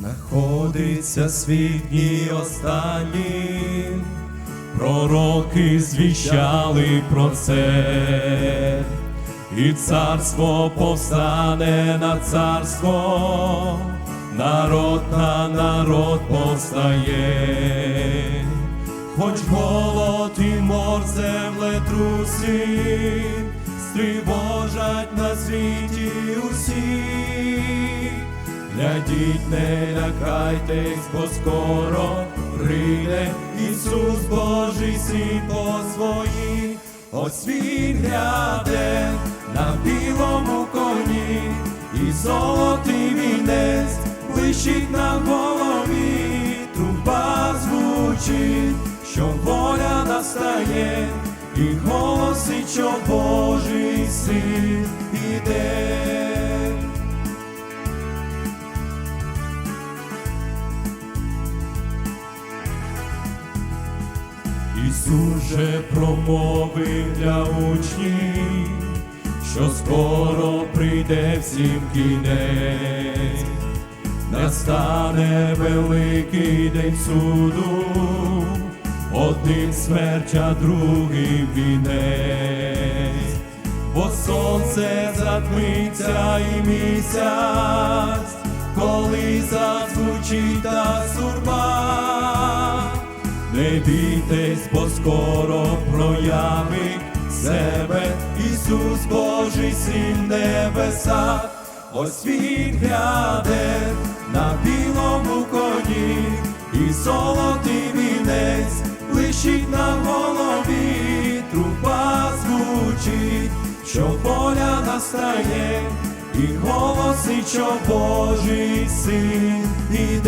Находиться світ дні останні, пророки звіщали про це, і царство повстане на царство, народ на народ повстає, хоч голод і мор землетруси, стривожать на світі усі. Глядіть, не лякайтесь, бо скоро прийде Ісус Божий син по своїй. Ось він гляде на білому коні, і золотий вінець блищить на голові, труба звучить, що воля настає, і голосить, що Божий син іде. Ісус же промовив для учнів, що скоро прийде всім кінець, настане великий день суду, один смерть, а другий вінець, бо сонце затмиться і місяць, коли зазвучить. Не бійтесь, бо скоро проявить себе. Ісус Божий син небеса, ось він гляде на білому коні, і золотий вінець блищить на голові, труба звучить, що воля настає, і голосить, що Божий син іде.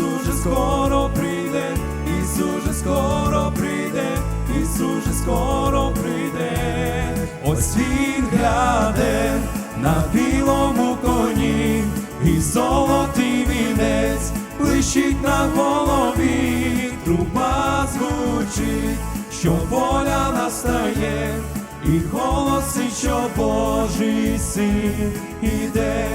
Ісус же скоро прийде, Ісус же скоро прийде, Ісус же скоро прийде, ось він гляде на білому коні, і золотий вінець блищить на голові, труба звучить, що воля настає, і голосить, що Божий син іде,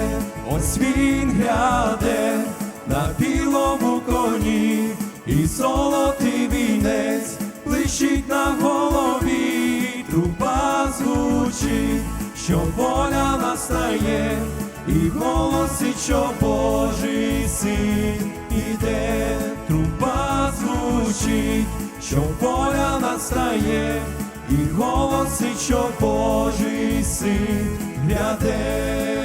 ось він гляде на білому коні, і золотий вінець блищить на голові, труба звучить, що воля настає, і голосить, що Божий син іде, труба звучить, що воля настає, і голосить, що Божий син гляде.